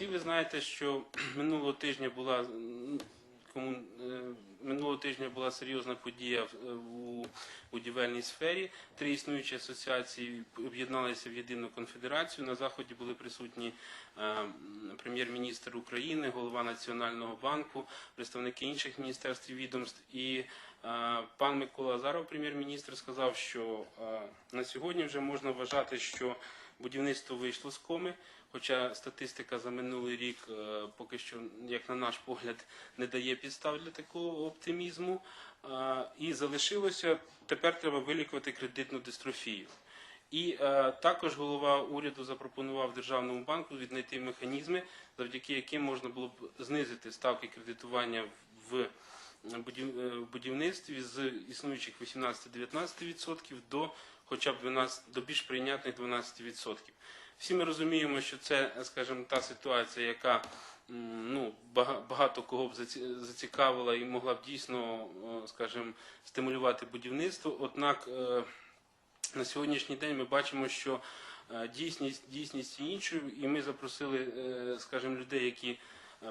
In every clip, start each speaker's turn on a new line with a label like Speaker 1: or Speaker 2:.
Speaker 1: Всі ви знаєте, що минулого тижня була кому е, минулого тижня була серйозна подія е, у будівельній сфері. Три існуючі асоціації об'єдналися в єдину конфедерацію. На заході були присутні е, прем'єр-міністр України, голова Національного банку, представники інших міністерств і відомств. І пан Микола Азаров, прем'єр-міністр, сказав, що на сьогодні вже можна вважати, що будівництво вийшло з коми. Хоча статистика за минулий рік е, поки що, як на наш погляд, не дає підстав для такого оптимізму. Е, І залишилося тепер треба вилікувати кредитну дистрофію. І е, також голова уряду запропонував Державному банку віднайти механізми, завдяки яким можна було б знизити ставки кредитування в е, будівництві з існуючих 18-19% до хоча б 12, до більш прийнятних 12%. Всі ми розуміємо, що це, скажімо, та ситуація, яка ну, бага- багато кого б заці- зацікавила і могла б дійсно, скажімо, стимулювати будівництво. Однак е, на сьогоднішній день ми бачимо, що е, дійсність, дійсність іншою, і ми запросили, е, скажімо, людей, які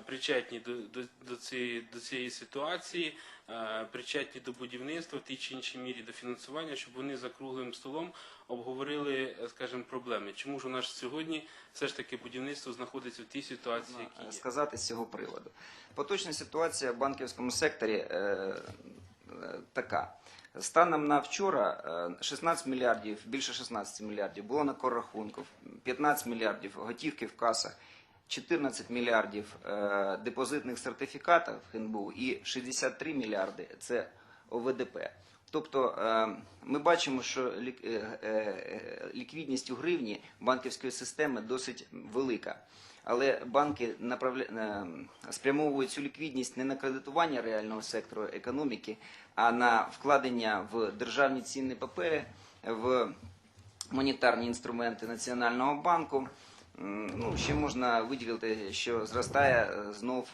Speaker 1: причетні до, до, до, цієї, до цієї ситуації, е, причетні до будівництва в тій чи іншій мірі до фінансування, щоб вони за круглим столом обговорили, е, скажімо, проблеми. Чому ж у нас сьогодні все ж таки будівництво знаходиться в тій ситуації, які є?
Speaker 2: сказати з цього приводу. Поточна ситуація в банківському секторі е, е, така. Станом на вчора е, 16 мільярдів, більше 16 мільярдів було на коррахунках, 15 мільярдів готівки в касах, 14 мільярдів е, депозитних сертифікатів НБУ і 63 мільярди це ОВДП. Тобто е, ми бачимо, що е, ліквідність у гривні банківської системи досить велика. Але банки спрямовують цю ліквідність не на кредитування реального сектору економіки, а на вкладення в державні цінні папери, в монетарні інструменти Національного банку. Ну, ще можна виділити, що зростає е, знов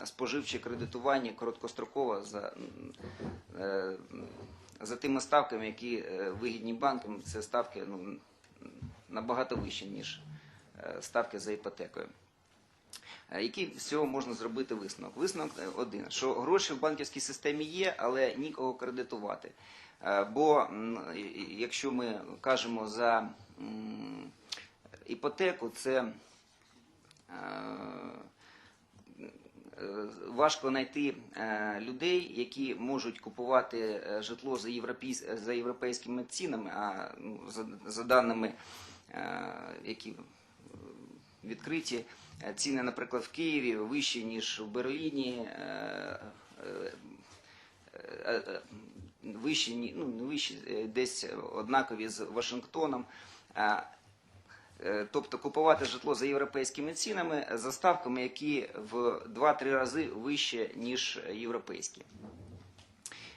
Speaker 2: е, споживче кредитування короткостроково за, е, за тими ставками, які вигідні банкам. Це ставки ну, набагато вищі, ніж ставки за іпотекою. Який з цього можна зробити висновок? Висновок один, що гроші в банківській системі є, але нікого кредитувати. Бо якщо ми кажемо за іпотеку, це е, важко знайти е, людей, які можуть купувати е, житло за, за європейськими цінами, а ну, за, даними, які відкриті, ціни, наприклад, в Києві вищі, ніж в Берліні. Вищі, ну не вищі, десь однакові з Вашингтоном. Е, Тобто купувати житло за європейськими цінами за ставками, які в 2-3 рази вище, ніж європейські.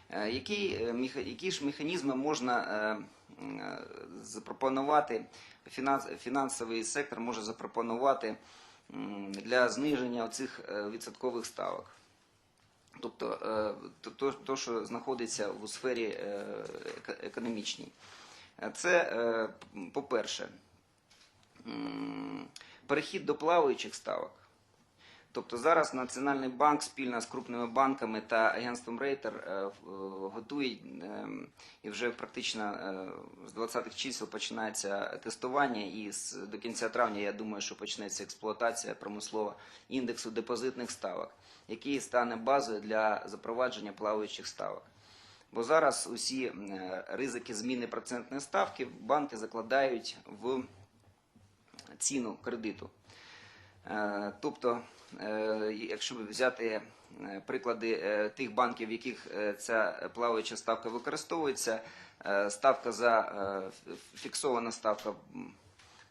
Speaker 2: Е, Які, е, які ж механізми можна е, е, запропонувати, фінанс- фінансовий сектор може запропонувати для зниження цих відсоткових ставок? Тобто е, то- то, що знаходиться у сфері е, економічній. Е, Це, е, по-перше, перехід до плаваючих ставок. Тобто зараз Національний банк спільно з крупними банками та агентством Рейтер е, е, готує е, і вже практично е, з 20-х чисел починається тестування, і до кінця травня я думаю, що почнеться експлуатація промислова індексу депозитних ставок, який стане базою для запровадження плаваючих ставок. Бо зараз усі ризики зміни процентної ставки банки закладають в ціну кредиту. Е, Тобто, е, якщо взяти е, приклади тих банків, в яких ця плаваюча ставка використовується, ставка за фіксована ставка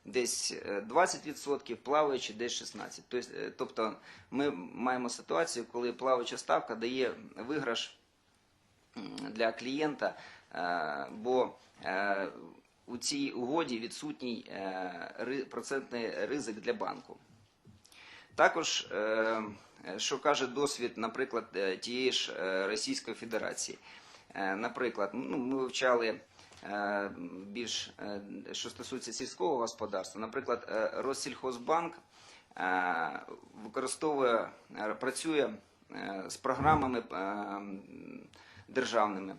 Speaker 2: десь е, 20%, плаваючи десь 16%. Тобто, ми маємо ситуацію, коли плаваюча ставка дає виграш для клієнта, бо у цій угоді відсутній е, процентний ризик для банку. Також, е, що каже досвід, наприклад, е, тієї ж Російської Федерації. Наприклад, ну, ми вивчали більш, що стосується сільського господарства. Наприклад, Россільхозбанк використовує, працює з програмами державними,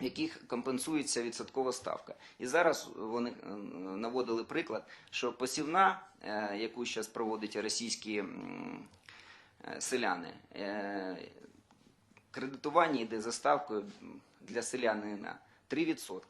Speaker 2: яких компенсується відсоткова ставка. І зараз вони е, наводили приклад, що посівна, е, яку зараз проводять російські е, селяни, кредитування йде за ставкою для селянина 3%.